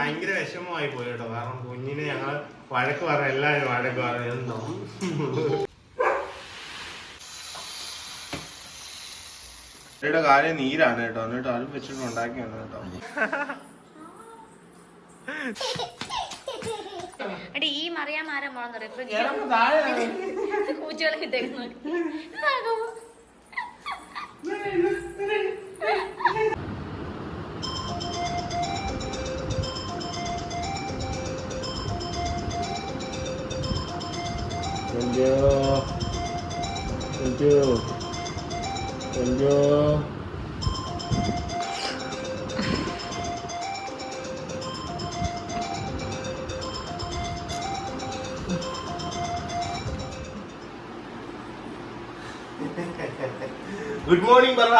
ഭയങ്കര വിഷമമായി പോയി കേട്ടോ കാരണം കുഞ്ഞിനെ ഞങ്ങൾ വഴക്ക് പറ എല്ലാവരും വഴക്ക് പറയുന്നു. ഇവിടെ കാര്യം നീരാണ് കേട്ടോ. എന്നിട്ട് അതും വെച്ചിട്ട് ഉണ്ടാക്കിയാണ് കേട്ടോ. എടി ഈ മോളെന്ന് ഇറങ്ങ് താഴെ. പറയും പൂച്ചകളെ കിട്ടേക്കുന്നു എന്തോ Thank you. ഗുഡ് മോർണിംഗ് പറ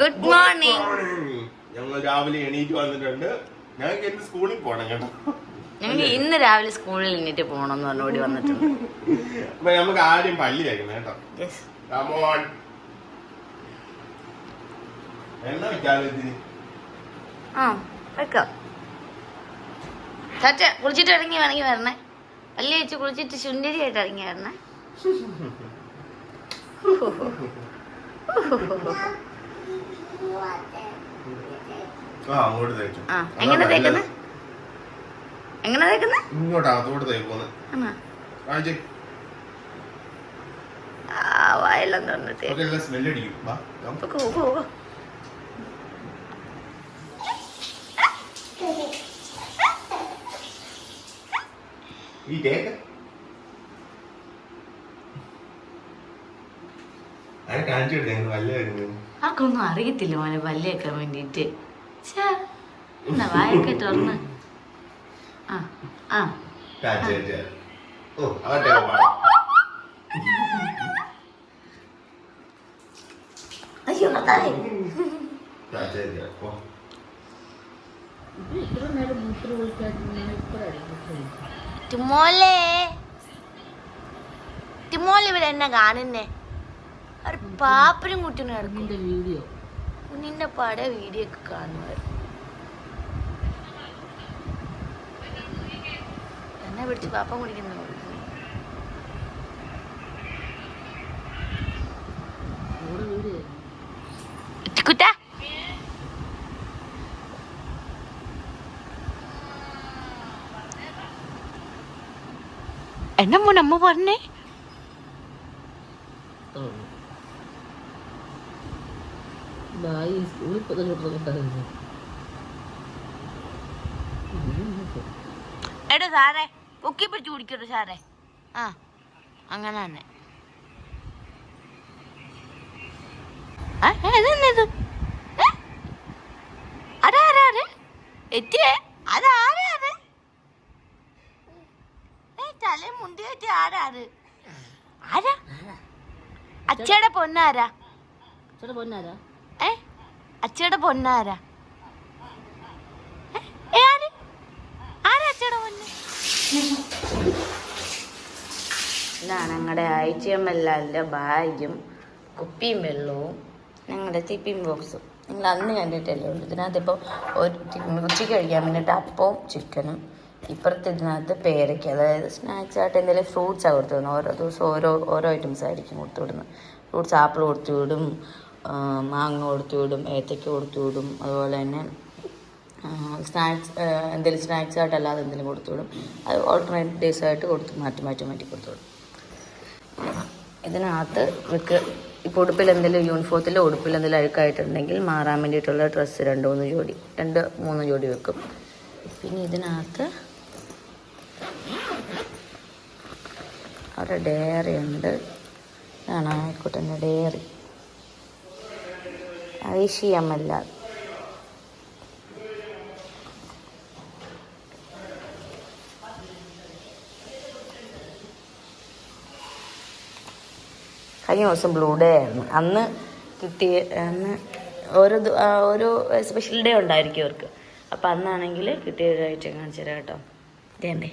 ഗുഡ് മോർണിംഗ് morning. ഞങ്ങൾ രാവിലെ എണീറ്റ് വന്നിട്ടുണ്ട്. ഞങ്ങൾക്ക് ഇന്ന് സ്കൂളിൽ പോകണം കേട്ടോ? ഞങ്ങൾ ഇന്ന് രാവിലെ സ്കൂളിൽ നിന്നിട്ട് പോകണമെന്ന് പറഞ്ഞു ഓടി വന്നിട്ടുണ്ട്. അപ്പൊ നമുക്ക് ആദ്യം പല്ലി കഴിക്കണം കേട്ടോ. വെച്ചാലും ഇതിന് ആ വെക്കാം. ചാറ്റ കുളിച്ചിട്ട് ഇറങ്ങി വേണമെങ്കിൽ വരണേ. പല്ലി വെച്ച് കുളിച്ചിട്ട് ശുണ്ടരിയായിട്ട് ഇറങ്ങി വരണേ. എങ്ങനെ തേക്കുന്നത് എങ്ങനെ തേക്കുന്നത് ഇങ്ങോട്ടാ വായെല്ലാം സ്മെല്ല് അടിക്കും. വാ. ഈ തേക്ക്. ആർക്കൊന്നും അറിയത്തില്ല മോനെ വല്ലേക്കാൻ വേണ്ടിട്ട് വായൊക്കെ തുറന്ന്. ഓ അവട്ടെ അയ്യോ അതായി ടിമോലെ ടിമോലെ ഇവിടെ എന്നെ കാണുന്നേ. ഒരു പാപ്പനും കുട്ടിനും കിടക്കും. വീഡിയോ. പട വീഡിയോ ഒക്കെ കാണുമായിരുന്നു പിടിച്ച് പാപ്പ കുടിക്കുന്നു. വീഡിയോ കുട്ട എന്നെ മോനെ അമ്മ പറഞ്ഞേ? സ്കൂളിൽ എടോ സാറേ പൊക്കി പിടിച്ച് കുടിക്കട്ടോ സാറേ ആ അങ്ങനെ തന്നെ ഇതെന്നത്? എത്തിയേ? മുണ്ടി? ആരാ? അച്ഛയുടെ പൊന്നാരാ ഏ പൊന്നാരാ ആര്? ആരാ അച്ചയുടെ പൊന്ന് ഇതാണ് ഞങ്ങളുടെ ആഴ്ചയമ്മല്ലാലിന്റെ ബാഗും കുപ്പിയും വെള്ളവും ഞങ്ങളുടെ ടിഫിൻ ബോക്സും. നിങ്ങൾ അന്ന് കണ്ടിട്ടല്ലേ ഉള്ളൂ. ഇതിനകത്ത് ഇപ്പോൾ ഒരു ഉച്ചയ്ക്ക് കഴിക്കാൻ വേണ്ടിയിട്ട് അപ്പവും ചിക്കനും. ഇപ്പുറത്ത് ഇതിനകത്ത് പേരയ്ക്ക്. അതായത് സ്നാക്സ് ആയിട്ട് എന്തെങ്കിലും ഫ്രൂട്ട്സാണ് കൊടുത്തു വിടുന്നത്. ഓരോ ദിവസം ഓരോ ഓരോ ഐറ്റംസ് ആയിരിക്കും കൊടുത്തു വിടുന്നത്. ഫ്രൂട്ട്സ് ആപ്പിൾ കൊടുത്തു വിടും മാങ്ങ കൊടുത്തു വിടും ഏത്തയ്ക്ക കൊടുത്തു വിടും. അതുപോലെ തന്നെ സ്നാക്സ് എന്തെങ്കിലും സ്നാക്സ് ആയിട്ട് അല്ലാതെ എന്തെങ്കിലും കൊടുത്തു അത് ഓൾട്ടർനേറ്റ് ഡേയ്സ് ആയിട്ട് കൊടുത്ത് മാറ്റി മാറ്റി മാറ്റി കൊടുത്തു ഇതിനകത്ത് ഇവർക്ക് ഇപ്പോൾ ഉടുപ്പിൽ എന്തെങ്കിലും യൂണിഫോമത്തിൽ ഉടുപ്പിൽ എന്തെങ്കിലും അഴുക്കായിട്ടുണ്ടെങ്കിൽ മാറാൻ വേണ്ടിയിട്ടുള്ള ഡ്രസ്സ് രണ്ട് മൂന്ന് ജോഡി രണ്ട് മൂന്ന് ജോഡി വെക്കും. പിന്നെ ഇതിനകത്ത് അവിടെ ഡയറി ഉണ്ട്. ആണ് ആയിക്കോട്ടെ ഡയറി ഐഷിയമല്ല കഴിഞ്ഞ ദിവസം ബ്ലൂ ഡേ ആയിരുന്നു. അന്ന് കിട്ടിയ അന്ന് ഓരോ ഓരോ സ്പെഷ്യൽ ഡേ ഉണ്ടായിരിക്കും അവർക്ക് അപ്പം അന്നാണെങ്കിൽ കിട്ടിയ ഒരു ഐറ്റം കാണിച്ചു തരാം കേട്ടോ. ഇതേണ്ടേ?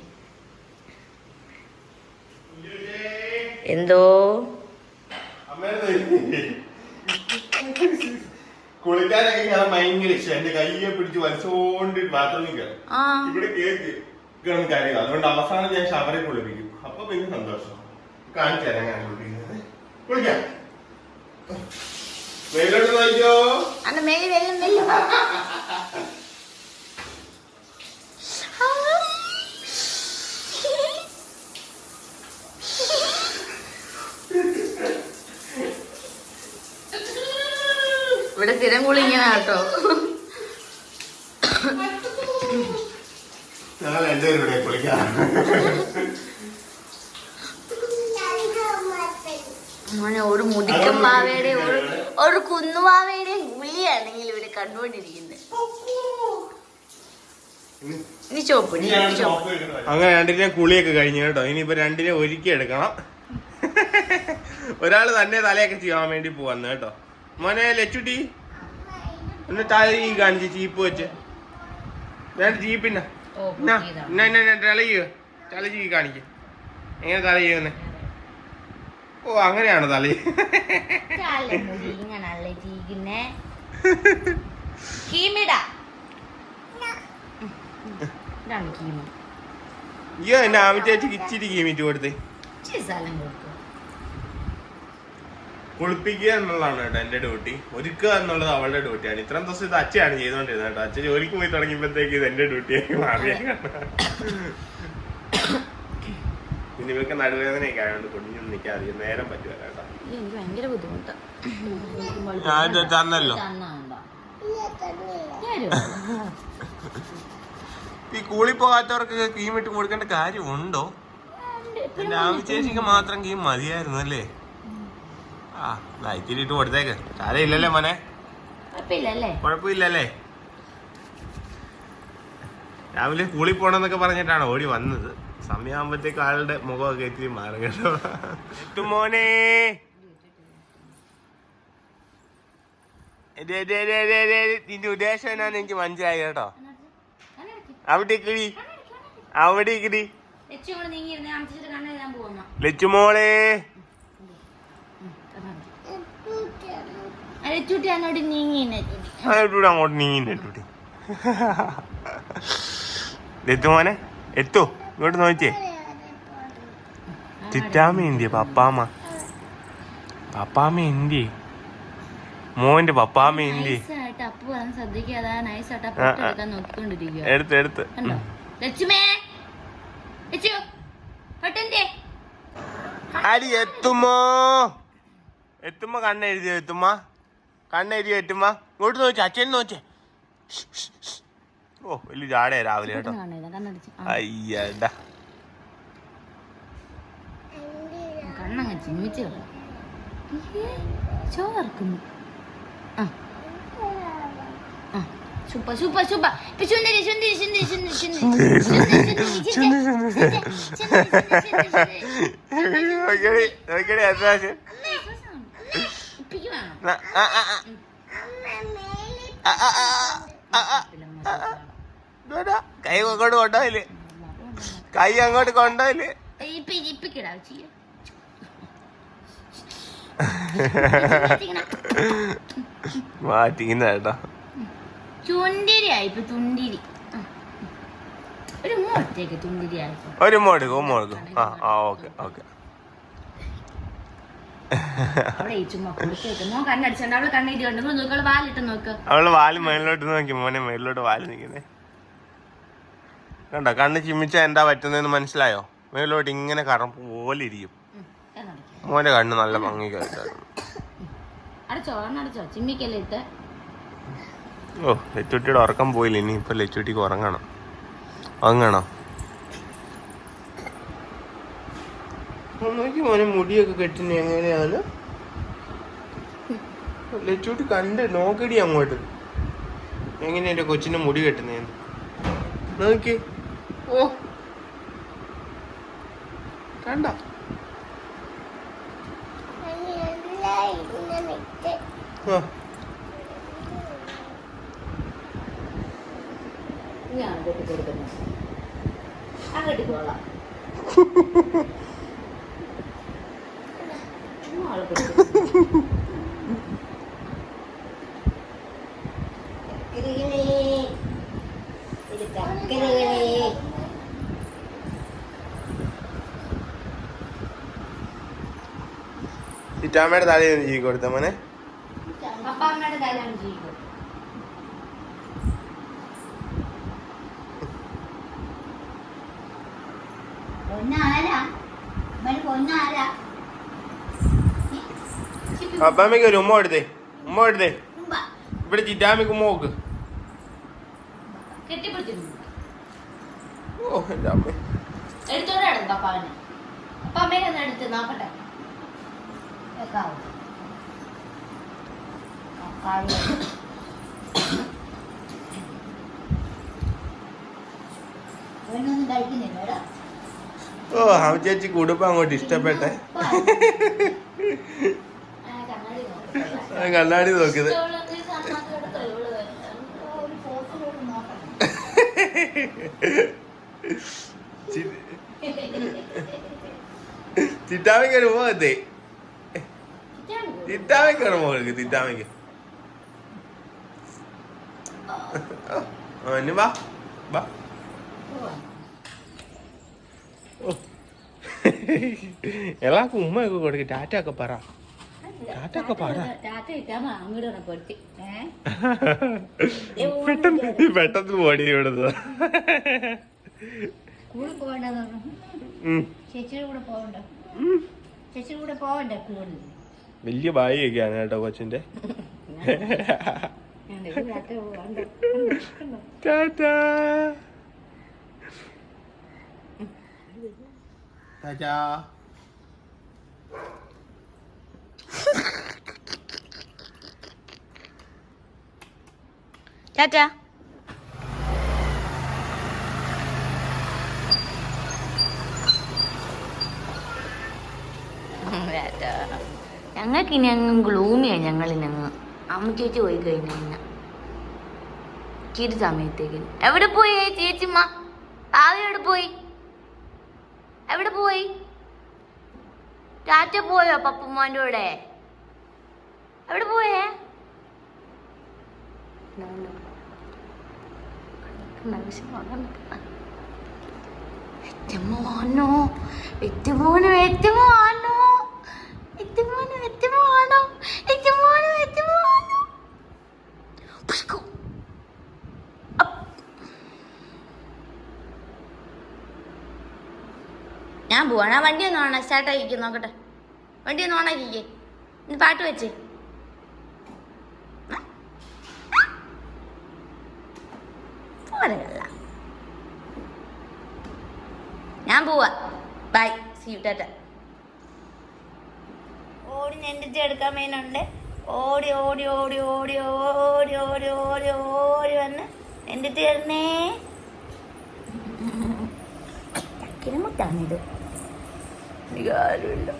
എന്തോ? കുളിക്കാനൊക്കെ ഭയങ്കര ഇഷ്ടം. എന്റെ കയ്യെ പിടിച്ച് വലിച്ചോണ്ട് ബാത്റൂമിൽ കയറും ഇവിടെ കേക്ക് കിടന്ന് കരയുക അതുകൊണ്ട് അവസാനം ഞാൻ ഷവറെ കുളിപ്പിക്കും. അപ്പൊ പിന്നെ സന്തോഷം. കാണിച്ചു തരാം ഞാൻ കുളിപ്പിക്കുന്നത്. കുളിക്കാം വെയിലോട്ട് നോക്കിയോ അന്ന് മേലെ വെള്ളം വെള്ളം ഇവിടെ സ്ഥിരം ഇങ്ങനെ കേട്ടോ ഞങ്ങൾ രണ്ടുപേരും ഇവിടെ കുളിക്കാം. മോനെ ഒരു മുടിക്കൻ മാവയുടെ ഒരു ഒരു കുന്നുമാവയുടെ ഗുളിയാണെങ്കിൽ ഇവിടെ കണ്ടുകൊണ്ടിരിക്കുന്നത്. ഇനി ചോപ്പ് അങ്ങനെ രണ്ടിനെ കുളിയൊക്കെ കഴിഞ്ഞു കേട്ടോ. ഇനിയിപ്പോ രണ്ടിനെ ഒരുക്കി എടുക്കണം. ഒരാൾ തന്നെ തലയൊക്കെ ചെയ്യാൻ വേണ്ടി പോവാന്ന് കേട്ടോ. മോനെ ലച്ചുട്ടി ഒന്ന് തല ഈ കാണിച്ച് ചീപ്പ് വെച്ച്. വേണ്ട ചീപ്പിന്നെ തല ചെയ്യുക തല ചെയ്യ കാണിക്ക. എങ്ങനെ തല ചെയ്യുന്നേ ഓ അങ്ങനെയാണ് തലേ. ഇങ്ങനല്ലേ ചെയ്യുന്നേ കീമിട. ഇതാണ് കീമ. അയ്യോ എന്റെ ആമി ചേച്ചിക്ക് ഇച്ചിരി കീമിറ്റ് കൊടുത്തേ. കുളിപ്പിക്കുക എന്നുള്ളതാണ് കേട്ടോ എന്റെ ഡ്യൂട്ടി. ഒരുക്കുക എന്നുള്ളത് അവളുടെ ഡ്യൂട്ടിയാണ്. ഇത്രയും ദിവസം ഇത് അച്ഛയാണ് ചെയ്തോണ്ടിരുന്നത് കേട്ടോ. അച്ഛൻ ജോലിക്ക് പോയി തുടങ്ങിയപ്പോഴത്തേക്ക് ഇത് എന്റെ ഡ്യൂട്ടിയായി മാറിയേക്കാണ്. പിന്നെ ഇവർക്ക് നടുവേദനയൊക്കെ ആയതുകൊണ്ട് കുഞ്ഞൊന്നും നിൽക്കാൻ അധികം നേരം പറ്റുക കേട്ടോ. എനിക്ക് ഭയങ്കര ബുദ്ധിമുട്ടാണ് ഞാൻ തന്നല്ലോ. ഈ കൂളി പോകാത്തവർക്ക് കീം ഇട്ട് കൊടുക്കേണ്ട കാര്യമുണ്ടോ? എന്റെ ചേച്ചിക്ക് മാത്രം കീം മതിയായിരുന്നു അല്ലേ? ആ ലൈറ്റിൽ ഇട്ട് കൊടുത്തേക്ക്. സാരമില്ലല്ലേ മോനെ? കുഴപ്പമില്ലല്ലേ? കുഴപ്പമില്ലല്ലേ? രാവിലെ കൂളി പോണെന്നൊക്കെ പറഞ്ഞിട്ടാണ് ഓടി വന്നത്. സമയമാകുമ്പോഴത്തേക്ക് ആളുടെ മുഖമൊക്കെ ഇത്തിരി മാറും കേട്ടോ. എത്തും മോനെ. ദേ, ദേ, ദേ, ദേ, ദേ, നിന്റെ ഉദ്ദേശം എന്നാന്ന് എനിക്ക് മനസ്സിലായി കേട്ടോ. അവിടെ കിടി അവിടെ കിടി ലച്ചുമോളെ അങ്ങോട്ട് നീങ്ങി എത്തു മോനെ എത്തോ. ഇങ്ങോട്ട് നോക്കിയേ. ചിറ്റാമ്മ എന്തിയെ പപ്പാമ്മ. പപ്പാമ്മ എന്തിയെ മോന്റെ പപ്പാമ്മ എന്തിയെ. എടുക്കാൻ നോക്കിക്കൊണ്ടിരിക്കുക എടുത്ത് എടുത്ത്. അടി എത്തുമോ എത്തുമ്പോ കണ്ണെഴുതിയോ എത്തുമ്മ? കണ്ണെഴുതിയോ എത്തുമ്മ? ഇങ്ങോട്ട് നോക്കി അച്ഛൻ നോച്ചേ ഓ വലിയ ജാടയാ രാവിലെ കേട്ടോ അയ്യടാ കണ്ണങ്ങ് ചിമ്മിച്ച് ചോർക്കുന്നു ആ സൂപ്പർ സൂപ്പർ സൂപ്പർ ഇപ്പൊ ചുണ്ടരി നോക്കിയടി നോക്കിയടി അത്യാവശ്യം ഇപ്പിക്ക് വേണം ന- ആ, ആ, ആ. ആ, ആ, ആ. കൈ അങ്ങോട്ട് കൊണ്ടോയില്ലേ കൈ അങ്ങോട്ട് കൊണ്ടോയിൽ മാറ്റിക്കുന്ന കേട്ടോ. ചുണ്ടിരി ആയിപ്പോ തുണ്ടിരി. ഒരു മോടുക്കും മോടുക്കും ആ ആ ഓക്കെ ഓക്കെ. അവൾ വാൽ മേളിലോട്ട് നോക്കി. മോനെ മേളിലോട്ട് വാൽ നിൽക്കുന്നേ കണ്ടോ കണ്ണ് ചിമ്മിച്ച എന്താ പറ്റുന്നതെന്ന് മനസ്സിലായോ? മേലോട്ട് ഇങ്ങനെ കറുപ്പ് പോലെ ഇരിക്കും. മോന്റെ കണ്ണ് നല്ല ഭംഗി ഓ ലച്ചുട്ടിയുടെ ഉറക്കം പോയില്ല? ഇനി ഇപ്പൊ ലച്ചുട്ടിക്ക് ഉറങ്ങണം. ഉറങ്ങണോ? നോക്കി മോനെ മുടിയൊക്കെ കെട്ടിന് എങ്ങനെയാണ്? ലച്ചൂട്ടി കണ്ട് നോക്കടി അങ്ങോട്ട്. എങ്ങനെയാ എന്റെ കൊച്ചിന്റെ മുടി കെട്ടുന്നേന്ന്? നോക്കി. ഓ. കണ്ടോ? ഞാൻ അങ്ങോട്ട് ഉച്ചാമ്മയുടെ തലയാണ് ജീവി കൊടുത്ത മോനെ. അപ്പാമ്മയ്ക്ക് ഒരു ഉമ്മ എടുത്തേ ഉമ്മ എടുത്തേ ഇവിടെ ചിറ്റാമ്മയ്ക്ക് ഉമ്മ നോക്ക് ഓ എന്റെ അമ്മ. എടുത്തോണ്ടാണ് പപ്പാവനെ പപ്പാമ്മേനെ എടുത്ത് നോക്കട്ടെ. ഒക്കെ ആവും തക്കാളി ഇവനൊന്നും കഴിക്കുന്നില്ല ഓ ആ ചേച്ചി കുടുംബം അങ്ങോട്ട് ഇഷ്ടപ്പെട്ടെ. കണ്ണാടി നോക്കിയത്. ചിറ്റാവിങ്ങനെ പോകത്തേ திட்டாமைக்கு வரும் உங்களுக்கு திட்டாமைக்கு ഇനി വാ വാ. എല്ലാവർക്കും ഉമ്മയൊക്കെ കൊടുക്കും ടാറ്റ ഒക്കെ പറ. ടാറ്റ ഒക്കെ പറ. പെട്ടെന്ന് പെട്ടെന്ന് പോടി ഇവിടുന്ന്. ചേച്ചിയുടെ കൂടെ പോവണ്ടോ ചേച്ചിയുടെ കൂടെ പോവണ്ടോ കൂടുതൽ വലിയ ബായിയൊക്കെയാണ് കേട്ടോ കൊച്ചിന്റെ ടാറ്റ. ടാറ്റാ. ടാറ്റ. ഞങ്ങൾക്ക് ഇനി അങ്ങ് ഗ്ലൂമിയാണ് ഞങ്ങളിനങ്ങ് അമ്മ ചേച്ചി പോയി കഴിഞ്ഞ പിന്നെ ഇച്ചിരി സമയത്തേക്ക്. എവിടെ പോയി ചേച്ചിമ്മ ആവിടെ പോയി? എവിടെ പോയി? ടാറ്റ പോയോ പപ്പുമ്മാന്റെ കൂടെ? എവിടെ പോയേ? എത്തുമോനോ എത്തുമോനോ എത്തുമോനോ എത്തുമോനോ എത്തുമോനോ എത്തുമോനോ പുഷ്കു ഞാൻ പോവാണ്. ആ വണ്ടി ഒന്ന് ഓണ. സ്റ്റാർട്ട് ആക്കിക്കോ നോക്കട്ടെ. വണ്ടി ഒന്ന് ഓണാക്കിക്കേ ഇന്ന് പാട്ട് വെച്ചേ. പോരല്ല ഞാൻ പോവാ. ബൈ. സി യു ടാറ്റ. ഓടി എന്റെ എടുക്കാൻ മെയിനുണ്ട് ഓടി ഓടി ഓടി ഓടി ഓടി ഓടി ഓടി ഓടി വന്ന് എന്റെ തരുന്നേ ചക്കിന് മുട്ടാണിത്. എനിക്ക് ആരുമില്ല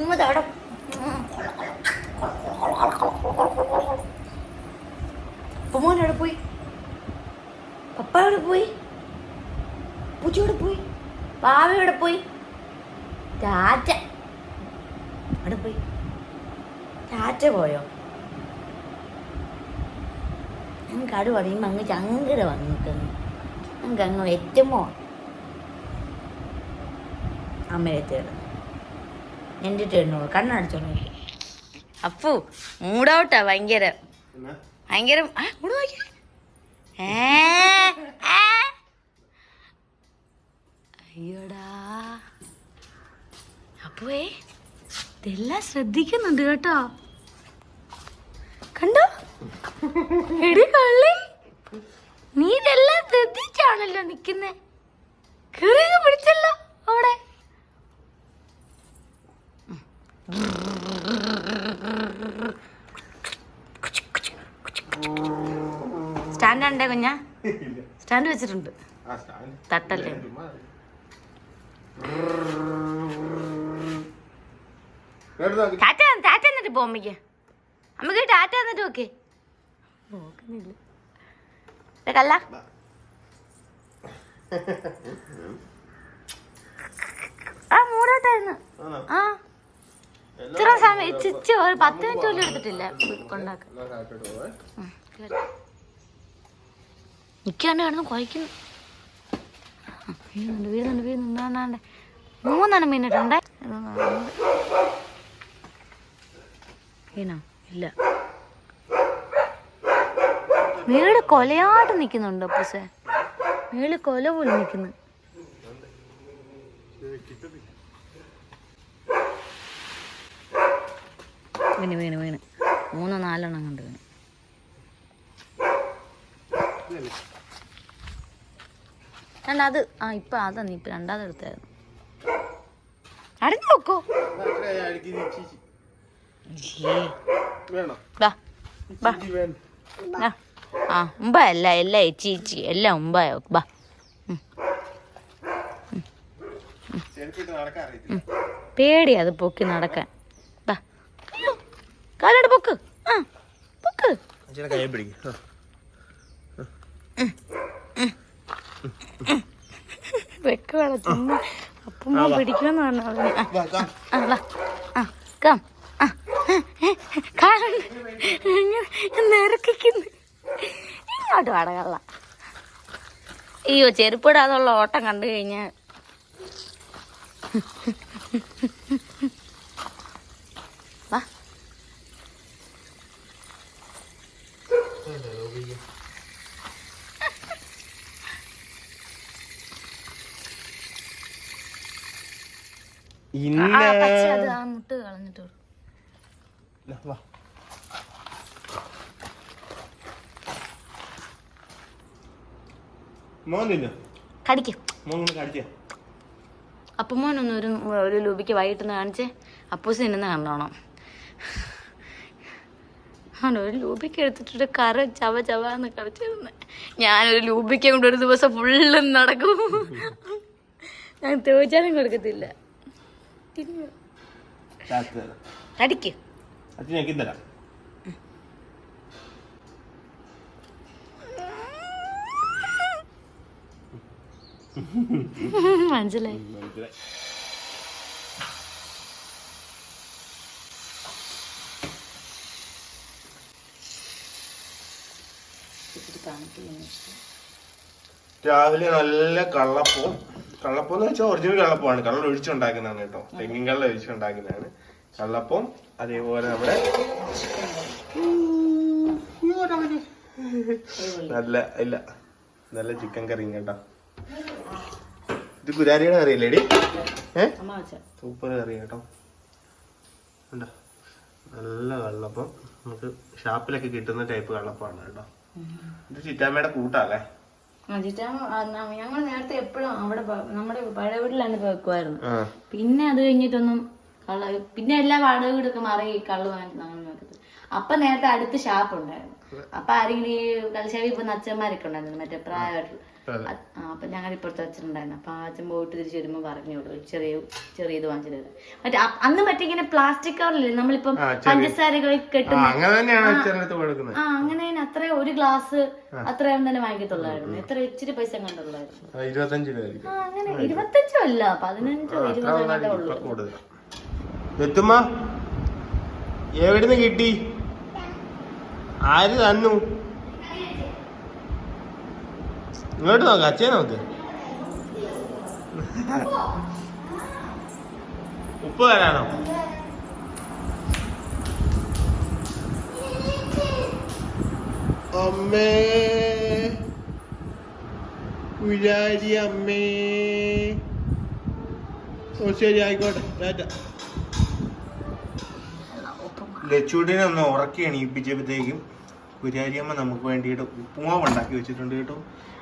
ഉമ്മ തടം ഉമ്മോൻ എവിടെ പോയി പപ്പ എവിടെ പോയി പൂച്ച എവിടെ പോയി പാവ എവിടെ പോയി ടാറ്റ എവിടെ പോയി ടാറ്റ പോയോ ഞങ്ങൾക്ക് അത് പറയുമ്പോൾ അങ്ങ് ചങ്കര വന്നിക്കുന്നു നമുക്ക് അങ്ങ് എത്തുമോ അമ്മയുടെ തേടും എന്റെ തേടുന്നു കണ്ണടച്ചോളൂ. അപ്പു മൂടൗട്ടാ ഭയങ്കര. ഭയങ്കര. അയ്യോടാ. അപ്പുവേ ഇതെല്ലാം ശ്രദ്ധിക്കുന്നുണ്ട് കേട്ടോ. കണ്ടോ? എടി കള്ളി നീ ഇതെല്ലാം ശ്രദ്ധിച്ചാണല്ലോ നിക്കുന്നേ. കിറിയ പിടിച്ചല്ലോ അവിടെ. സ്റ്റാൻഡ് ഉണ്ടേ കുഞ്ഞ? സ്റ്റാൻഡ് വെച്ചിട്ടുണ്ട്. തട്ടല്ലേ? ടാറ്റ ടാറ്റ എന്നിട്ട് പോ അമ്മയ്ക്ക് അമ്മയ്ക്ക് ടാറ്റ എന്നിട്ട് നോക്കേ. നോക്കുന്നില്ല. കല്ല. ആ മൂടാട്ടായിരുന്നു. ആ. ഇത്ര സമയം ചിച്ച് ഒരു പത്ത് മിനിറ്റ് പോലും എടുത്തിട്ടില്ല. കൊണ്ടാക്കാൻ നിൽക്കാണ്ട് കിടന്ന് കുഴയ്ക്കുന്നു വീഴുന്നുണ്ട് വീഴുന്നുണ്ട് വീഴുന്നുണ്ട്. വേണ്ടാണ്ട് മൂന്നെണ്ണം വീണിട്ടുണ്ടേ. വീണോ? ഇല്ല. മേൾ കൊലയായിട്ട് നിൽക്കുന്നുണ്ട് അപ്പൂസേ മേൾ കൊല പോലെ നിൽക്കുന്നു വീണ് വീണ് വീണ്. മൂന്നോ നാലെണ്ണം കണ്ട് വീണ്. അല്ല അത് ആ ഇപ്പൊ അതാണ് ഇപ്പൊ രണ്ടാമത് എടുത്തായിരുന്നു. അടഞ്ഞു നോക്കോ വേണോ? ആ. ആ അല്ല എല്ലാം എച്ചി എല്ലാം ഉമ്പായോ ബാ പേടി പേടിയാ അത് പൊക്കി നടക്കാൻ. ബാ അയ്യോ കാലോട് പൊക്ക്. ആ പൊക്ക്. വെക്കുവാണ് ചുമ്മാ. അപ്പം പിടിക്കുമെന്ന് പറഞ്ഞു അവന് ആ, ആ വാ. ആ കം. ആ നിറക്കിക്കുന്നു ഇങ്ങോട്ട് വടകള്ള അയ്യോ ചെരുപ്പിടാതുള്ള ഓട്ടം കണ്ടു കഴിഞ്ഞാൽ വാ. ആ പക്ഷെ അത് ആ മുട്ട് കളഞ്ഞിട്ട്. വാ മോൻ തിന്നു കടിക്ക്. അപ്പുമോനൊന്ന് ഒരു ഒരു ലൂബിക്ക് വൈകിട്ടൊന്ന് കാണിച്ചേ. അപ്പൂസ് നിന്ന് കണ്ടോണം. ആണ് ഒരു ലൂബിക്ക് എടുത്തിട്ടൊരു കറ ചവ ചവന്ന് കളിച്ചിരുന്നെ ഞാനൊരു ലൂബിക്ക കൊണ്ട് ഒരു ദിവസം ഫുള്ളും നടക്കും. ഞാൻ ചോദിച്ചാലും കൊടുക്കത്തില്ല. കടിക്ക്. അച്ഛൻ ഞെക്കി തരാം മനസ്സിലായി മനസ്സിലായി രാവിലെ നല്ല കള്ളപ്പവും. കള്ളപ്പം എന്ന് വെച്ചാൽ ഒറിജിനൽ കള്ളപ്പമാണ് കള്ളൽ ഒഴിച്ചുണ്ടാക്കുന്നതാണ് കേട്ടോ. തെങ്ങിൻ കള്ള ഒഴിച്ചുണ്ടാക്കുന്നതാണ്. കള്ളപ്പം അതേപോലെ നമ്മുടെ നല്ല ഇല്ല. നല്ല ചിക്കൻ കറിയും കേട്ടോ. ഇത് ഗുരാരിയുടെ കറിയല്ലേടി? സൂപ്പർ കറി കേട്ടോ. ഉണ്ടോ നല്ല കള്ളപ്പം നമുക്ക് ഷാപ്പിലൊക്കെ കിട്ടുന്ന ടൈപ്പ് കള്ളപ്പാണ് കേട്ടോ. ഇത് ചിറ്റാമ്മയുടെ കൂട്ടാല്ലേ ഞങ്ങൾ നേരത്തെ എപ്പോഴും അവിടെ നമ്മുടെ പഴയ വീട്ടിലാണ് വെക്കുമായിരുന്നു പിന്നെ അത് കഴിഞ്ഞിട്ടൊന്നും കള്ള പിന്നെ എല്ലാ വാടക വീടൊക്കെ മാറി കള്ളു വാങ്ങിക്കുന്നത് അപ്പൊ നേരത്തെ അടുത്ത് ഷാപ്പ് ഉണ്ടായിരുന്നു അപ്പൊ ആരെങ്കിലും ഈ കലശാവി ഇപ്പൊ അച്ഛന്മാരൊക്കെ ഉണ്ടായിരുന്നു മറ്റേ പ്രായമായിട്ടുള്ള അപ്പൊ ഞങ്ങൾ ഇപ്പുറത്തെ അച്ഛനുണ്ടായിരുന്നു അപ്പൊ അച്ഛൻ പോയിട്ട് തിരിച്ച് വരുമ്പോ പറഞ്ഞു വിടും ചെറിയ ചെറിയത് വാങ്ങിച്ചു തരാം മറ്റേ അന്ന് മറ്റേ ഇങ്ങനെ പ്ലാസ്റ്റിക് കവറില്ലേ നമ്മളിപ്പം പഞ്ചസാരകൾ കെട്ടുന്ന ആ അങ്ങനെ അത്ര ഒരു ഗ്ലാസ് അത്രയും തന്നെ വാങ്ങിക്കത്തുള്ളായിരുന്നു. എത്ര ഇച്ചിരി പൈസ കണ്ടുള്ളായിരുന്നു ആ, അങ്ങനെ ഇരുപത്തഞ്ചോ അല്ല പതിനഞ്ചോ ഇരുപതോ ഉള്ളൂ. എത്തുമ്മ എവിടുന്ന് കിട്ടി? ആര് തന്നു? ഇങ്ങോട്ട് നോക്ക് അച്ഛനെ നോക്ക്. ഉപ്പ് തരാനോ? അമ്മേ. വിചാരി അമ്മേ. ഓ ശരി ആയിക്കോട്ടെ. ടാറ്റ. ലച്ചൂട്ടിനെ ഒന്ന് ഉറക്കി എണീപ്പിച്ചപ്പോഴത്തേക്കും കുര്യാരിയമ്മ നമുക്ക് വേണ്ടിയിട്ട് ഉപ്പുമാവ് ഉണ്ടാക്കി വെച്ചിട്ടുണ്ട് കേട്ടോ.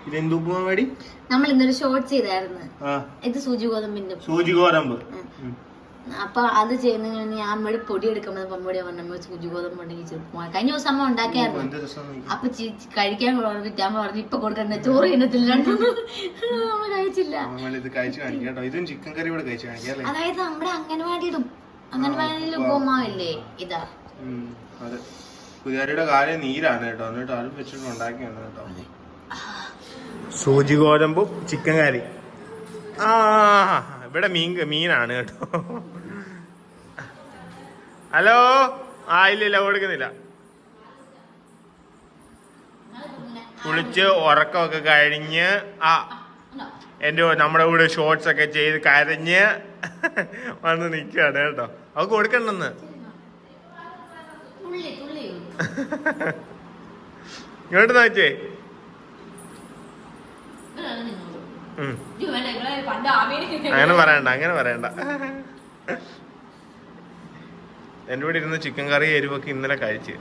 ഇതെന്ത് വേടി നമ്മൾ ഇന്നൊരു ഷോർട്ട് ചെയ്തായിരുന്നു. ഇത് സൂചി ഗോതമ്പിന്റെ സൂചി ഗോതമ്പ്. അപ്പൊ അത് ചെയ്യുന്ന ഞാൻ അമ്മയുടെ പൊടി എടുക്കുമ്പോൾ പമ്പൊടി പറഞ്ഞു സൂചി ഗോതമ്പ് ഉണ്ടെങ്കിൽ ചെറുപ്പം കഴിഞ്ഞ ദിവസം അമ്മ ഉണ്ടാക്കിയായിരുന്നു. അപ്പൊ കഴിക്കാൻ പറഞ്ഞിട്ട് അമ്മ പറഞ്ഞു ഇപ്പൊ കൊടുക്കണ്ട ചോറ് തിന്നത്തില്ല. നമ്മൾ കഴിച്ചില്ല. അതായത് നമ്മുടെ അംഗൻവാടിയുടെ അംഗൻവാടിയിലെ ഉപമാവില്ലേ ഇതാ. പുതിയ അതെ. കുര്യാരിയുടെ കാര്യം നീരാണ് കേട്ടോ. എന്നിട്ട് അതും വെച്ചിട്ട് ഉണ്ടാക്കിയാണ് കേട്ടോ. സൂചി ഗോതമ്പും ചിക്കൻ കറി. ആ ഇവിടെ മീൻ മീനാണ് കേട്ടോ. ഹലോ? ആ ഇല്ല ഇല്ല കൊടുക്കുന്നില്ല. കുളിച്ച് ഉറക്കമൊക്കെ കഴിഞ്ഞ് ആ എന്റെ നമ്മുടെ കൂടെ ഷോർട്സ് ഒക്കെ ചെയ്ത് കരഞ്ഞ് വന്ന് നിൽക്കുകയാണ് കേട്ടോ. അവക്ക് കൊടുക്കണ്ടെന്ന് ഇങ്ങോട്ട് നോക്കിയേ. അങ്ങനെ പറയണ്ട അങ്ങനെ പറയണ്ട. എന്റെ കൂടെ ഇരുന്ന് ചിക്കൻ കറി എരിവൊക്കെ ഇന്നലെ കഴിച്ച്.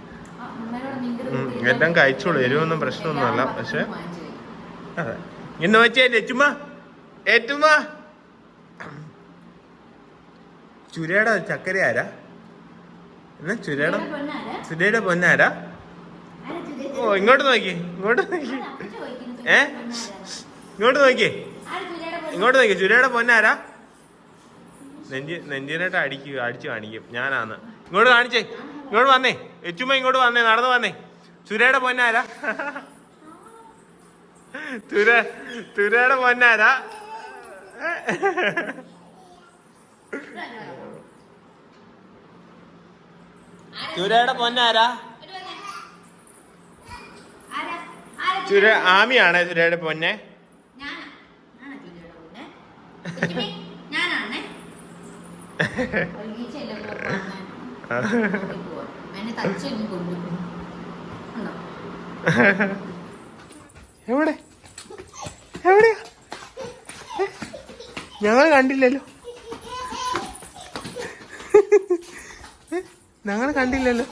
എല്ലാം കഴിച്ചോളൂ എരിവൊന്നും പ്രശ്നമൊന്നുമല്ല പക്ഷെ അതെ. ഇന്ന് വെച്ചേ ചുമ്മാ ഏറ്റുമ്മ ചുരയുടെ ചക്കര ആരാ? എന്നാ ചുരയുടെ ചുരയുടെ പൊന്നാരാ? ഓ ഇങ്ങോട്ട് നോക്കി ഇങ്ങോട്ട് നോക്കി. ഏ? ഇങ്ങോട്ട് നോക്കിയേ. ഇങ്ങോട്ട് നോക്കി ചുരയുടെ പൊന്നാരാ നെഞ്ചി നെഞ്ചിനായിട്ട് അടിക്കുക അടിച്ചു കാണിക്കും. ഞാനാന്ന്. ഇങ്ങോട്ട് കാണിച്ചേ. ഇങ്ങോട്ട് വന്നേ. എച്ചുമ്മ ഇങ്ങോട്ട് വന്നേ. നടന്നു വന്നേ. ചുരയുടെ പൊന്നാരാ തുര തുരയുടെ പൊന്നാരാ ചുരയുടെ പൊന്നാരാ ചുര ആമിയാണ് ചുരയുടെ പൊന്നെ. എവിടെ? എവിടെയാ? ഞങ്ങൾ കണ്ടില്ലല്ലോ. ഞങ്ങൾ കണ്ടില്ലല്ലോ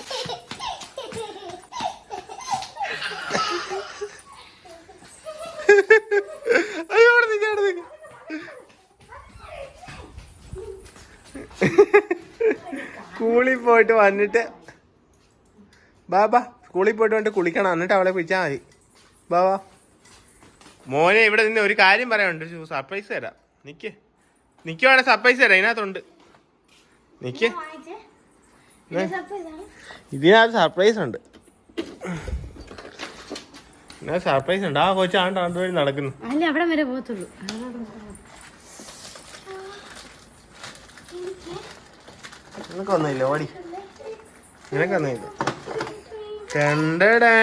അയ്യോ അവിടെ നിൽക്ക അവിടെ നിൽക്ക സ്കൂളിൽ പോയിട്ട് വന്നിട്ട് ബാബാ സ്കൂളിൽ പോയിട്ട് വന്നിട്ട് കുളിക്കണം. എന്നിട്ട് അവളെ പിടിച്ചാൽ മതി. ബാബാ. മോനെ ഇവിടെ നിന്ന് ഒരു കാര്യം പറയാനുണ്ട്. സർപ്രൈസ് തരാം. നിക്ക്. നിക്കുവാണെ സർപ്രൈസ് തരാം. ഇതിനകത്തുണ്ട്. നിക്ക്? ഇതിനകത്ത് സർപ്രൈസ് ഉണ്ട്. ഇതിനകത്ത് സർപ്രൈസ് ഉണ്ട്. ആ കൊച്ചാണ്ട് ആണ്ട് വഴി നടക്കുന്നു. അല്ല അവിടെ വരെ പോകത്തുള്ളൂ. നിനക്കൊന്നുമില്ല ഓടി. നിനക്കൊന്നുമില്ല കണ്ടടേ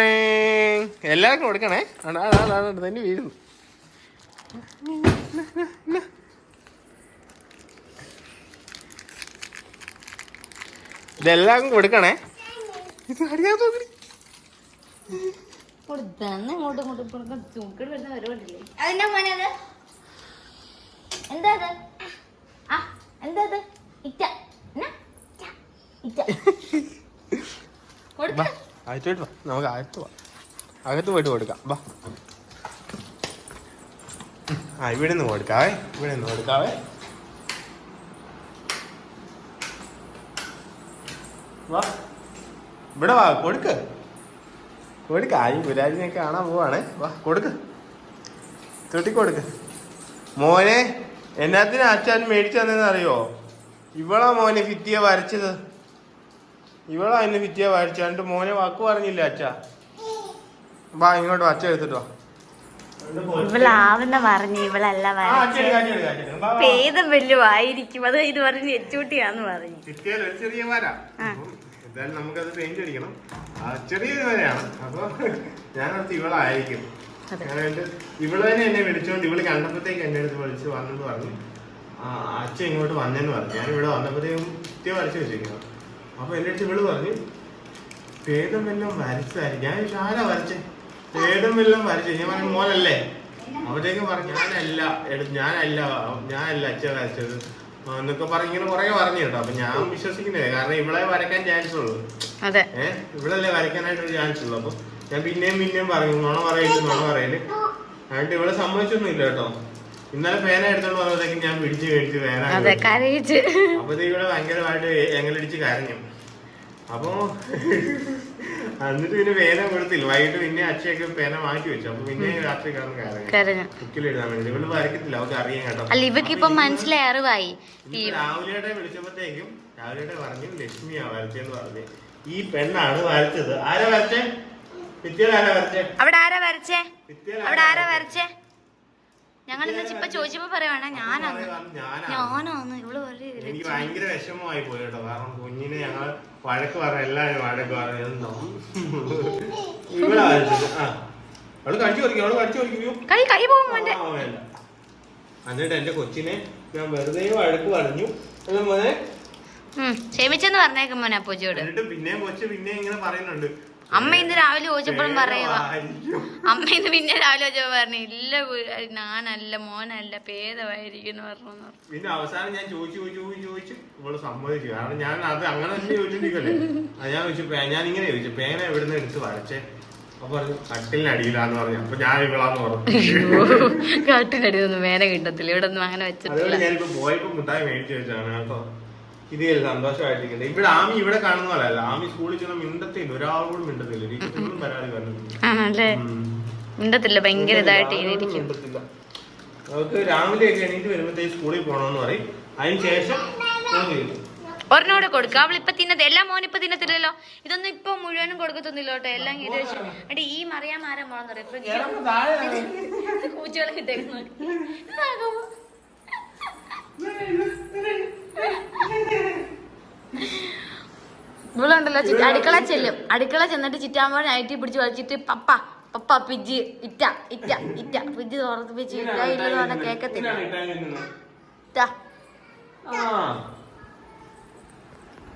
എല്ലാവർക്കും കൊടുക്കണേ. അടാ അടാ തന്നെ വീഴുന്നു. ഇതെല്ലാവർക്കും കൊടുക്കണേ. ഇത് അറിയാൻ അത്? എന്താ വാ അകത്തോട്ട് വാ. നമുക്ക് അകത്ത് വാ. അകത്ത് പോയിട്ട് കൊടുക്കാം. വാ. ആ ഇവിടെ നിന്ന് കൊടുക്കാവേ. ഇവിടെ നിന്ന് കൊടുക്കാവേ. വാ. ഇവിടെ വാ കൊടുക്ക്. കൊടുക്ക. ആയി പുരാജിനെ കാണാൻ പോവാണേ. വാ കൊടുക്ക്. തൊട്ടി കൊടുക്ക്. മോനെ എന്നാത്തിനാ അച്ഛൻ മേടിച്ചു തന്നെന്ന് അറിയോ? ഇവളാ മോനെ ഫിത്തിയെ വരച്ചത്. ഇവളാ എന്നെ വായിച്ച. വരച്ചാണ്ട് മോനെ വാക്ക് പറഞ്ഞില്ല അച്ഛ? വാ ഇങ്ങോട്ട് അച്ഛ എടുത്തിട്ട് വാ. ഇവളാവുന്ന പറഞ്ഞു ഇവളല്ല. പേദം വല്ലുവായിരിക്കും അത് ഇത് പറഞ്ഞ് എച്ചൂട്ടിയാന്ന് പറഞ്ഞു. ചെറിയ വരാ എന്തായാലും നമുക്കത് പെയിന്റ് അടിക്കണം. ചെറിയൊരു വരയാണ് അപ്പൊ ഞാനടുത്ത് ഇവളായിരിക്കും. ഞാനായിട്ട് ഇവൾ തന്നെ എന്നെ വിളിച്ചോണ്ട് ഇവൾ കണ്ടപ്പോഴത്തേക്ക് എന്റെ അടുത്ത് വിളിച്ച് വന്നെന്ന് പറഞ്ഞു ആ അച്ഛൻ ഇങ്ങോട്ട് വന്നെന്ന് പറഞ്ഞു. ഞാൻ ഇവിടെ വന്നപ്പോഴത്തേക്കും ഭിത്തിയെ വെച്ചിരിക്കണം അപ്പൊ എന്നിട്ട് അടുത്ത് ഇവൾ പറഞ്ഞു ഭേദം എല്ലാം വരച്ചായിരിക്കും. ഞാൻ ആരാ വരച്ചേ? ഭേദം എല്ലാം വരച്ചേ? ഞാൻ പറഞ്ഞു മോനല്ലേ. അവരേക്കും പറഞ്ഞു ഞാനല്ല ഞാനല്ല ഞാനല്ല അച്ഛ വരച്ചത്. എന്നൊക്കെ പറഞ്ഞ് ഇങ്ങനെ കുറെ പറഞ്ഞു കേട്ടോ. അപ്പൊ ഞാൻ വിശ്വസിക്കുന്നില്ല കാരണം ഇവിടെ വരയ്ക്കാൻ ചാൻസ് ഉള്ളൂ. ഏഹ് ഇവളല്ലേ വരയ്ക്കാനായിട്ട് ഒരു ചാൻസ് ഉള്ളൂ. അപ്പൊ ഞാൻ പിന്നെയും പിന്നെയും പറഞ്ഞു നുണ പറയില്ല നുണ പറയൽ അതുകൊണ്ട് ഇവിടെ സമ്മതിച്ചൊന്നും ഇല്ല കേട്ടോ. ഇന്നലെ പേന എടുത്തോണ്ട് വന്നപ്പോഴത്തേക്കും ഞാൻ പിടിച്ച് മേടിച്ച് പേന അപ്പൊ ഇവിടെ ഭയങ്കരമായിട്ട് എങ്ങലടിച്ച് കരഞ്ഞു. അപ്പൊ എന്നിട്ട് പിന്നെ പേന കൊടുത്തില്ല. വൈകിട്ട് പിന്നെ അച്ഛയൊക്കെ പേന മാറ്റി വെച്ചു. അപ്പൊ പിന്നെ രാത്രി കാരണം ബുക്കിൽ എഴുതാൻ വേണ്ടി. ഇവൾ വരക്കത്തില്ല. അവർക്ക് അറിയാം കേട്ടോ. അല്ല ഇവക്ക് ഇപ്പൊ മനസ്സിലായി അറിവായി. രാവിലെയുടെ വിളിച്ചപ്പോഴത്തേക്കും രാവിലെയുടെ പറഞ്ഞു ലക്ഷ്മിയാ വരച്ചെന്ന് പറഞ്ഞു. ഈ പെണ്ണാണ് വരച്ചത്. ആരാ വരച്ചേ? ഭിത്തിയിൽ ആരാ വരച്ചേ? അവിടെ ആരാ വരച്ചേ? അവിടെ ആരാ വരച്ചേ? ഞങ്ങൾ ഇന്ന് ഇപ്പൊ ചോദിച്ചപ്പോ പറയുവാണ് ഞാനാണ് ഞാനാണ് ഞാനാന്ന് ഇവൾ എനിക്ക് ഭയങ്കര വിഷമമായി പോയി കേട്ടോ. കാരണം കുഞ്ഞിനെ ഞങ്ങൾ വഴക്ക് പറഞ്ഞ എല്ലാവരും വഴക്ക് പറഞ്ഞു ഇവിടെ ആ അവൾ കടിച്ചു പറിക്കും അവൾ കടിച്ചു പറിക്കും കൈ കൈ പോകും എന്നിട്ട് എന്റെ കൊച്ചിനെ ഞാൻ വെറുതെ വഴക്ക് പറഞ്ഞു. മോനെ? ക്ഷമിച്ചെന്ന് പറഞ്ഞേക്കും മോനെ അപ്പൂജിയോട് എന്നിട്ട് പിന്നെയും കൊച്ചു പിന്നെ ഇങ്ങനെ പറയുന്നുണ്ട്. അമ്മ ഇന്ന് രാവിലെ ചോദിച്ചപ്പോഴും പറയുക അമ്മ ഇന്ന് പിന്നെ രാവിലെ ചോദിച്ചപ്പോ പറഞ്ഞു ഇല്ല ഞാനല്ല മോനല്ല ഭേദമായിരിക്കും എന്ന് പറഞ്ഞു. പിന്നെ അവസാനം ഞാൻ ചോദിച്ചു ചോദിച്ചു ചോദിച്ചു ഇവൾ സമ്മതിച്ചു. കാരണം ഞാൻ അത് അങ്ങനെ തന്നെ ചോദിച്ചിട്ടിരിക്കല്ലേ അത് ഞാൻ ചോദിച്ചു ഞാൻ ഇങ്ങനെ ചോദിച്ചു പേന എവിടുന്ന് എടുത്ത് വരച്ചേ. അപ്പൊ പറഞ്ഞു അപ്പൊ ഞാൻ ഇവളാന്ന് പറഞ്ഞു കാട്ടിനടി ഒന്നും മേന കിട്ടത്തില്ല. ഇവിടെ ഒന്നും അങ്ങനെ വെച്ചിട്ടില്ല. ഞാനിപ്പോ പോയപ്പോ മുട്ടായി മേടിച്ചു വെച്ചാണ് കേട്ടോ. ഇത് സന്തോഷമായിട്ടിരിക്കുന്നത് ഇവിടെ ആമി ഇവിടെ കാണുന്ന പോലെ അല്ല ആമി സ്കൂളിൽ ചെന്ന മിണ്ടത്തില്ല. ഒരാളോടും മിണ്ടത്തില്ല. പരാതി പറഞ്ഞു ആണല്ലേ? മിണ്ടത്തില്ല ഭയങ്കര ഇതായിട്ട് ഇരിക്കും. അവർക്ക് രാവിലെ ഒക്കെ എണീറ്റ് വരുമ്പോഴത്തേക്ക് സ്കൂളിൽ പോകണമെന്ന് പറയും. അതിന് ശേഷം ഒരെണ്ണോട് കൊടുക്കുക അവൾ ഇപ്പൊ തിന്നത് എല്ലാം മോൻ ഇപ്പൊ തിന്നത്തില്ലല്ലോ. ഇതൊന്നും ഇപ്പൊ മുഴുവനും കൊടുക്കത്തൊന്നുമില്ല കേട്ടോ. എല്ലാം ഇത് വെച്ച് എടി ഈ മറിയാൻ ആരാ മോളെന്ന് പറയും. പൂച്ചകളെ കിട്ടേക്കുന്നു ഇവളുണ്ടല്ലോ അടുക്കള ചെല്ലും. അടുക്കള ചെന്നിട്ട് ചിറ്റാമ്പോ നൈറ്റി പിടിച്ച് വലിച്ചിട്ട് പപ്പ പപ്പ പിജ് ഇറ്റ ഇറ്റ ഇറ്റ. പിജ് തുറന്ന് പിജ് ഇറ്റ ഇല്ലെന്ന് പറഞ്ഞാൽ കേക്കത്തില്ല.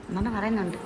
എന്നാണ് പറയുന്നുണ്ട്.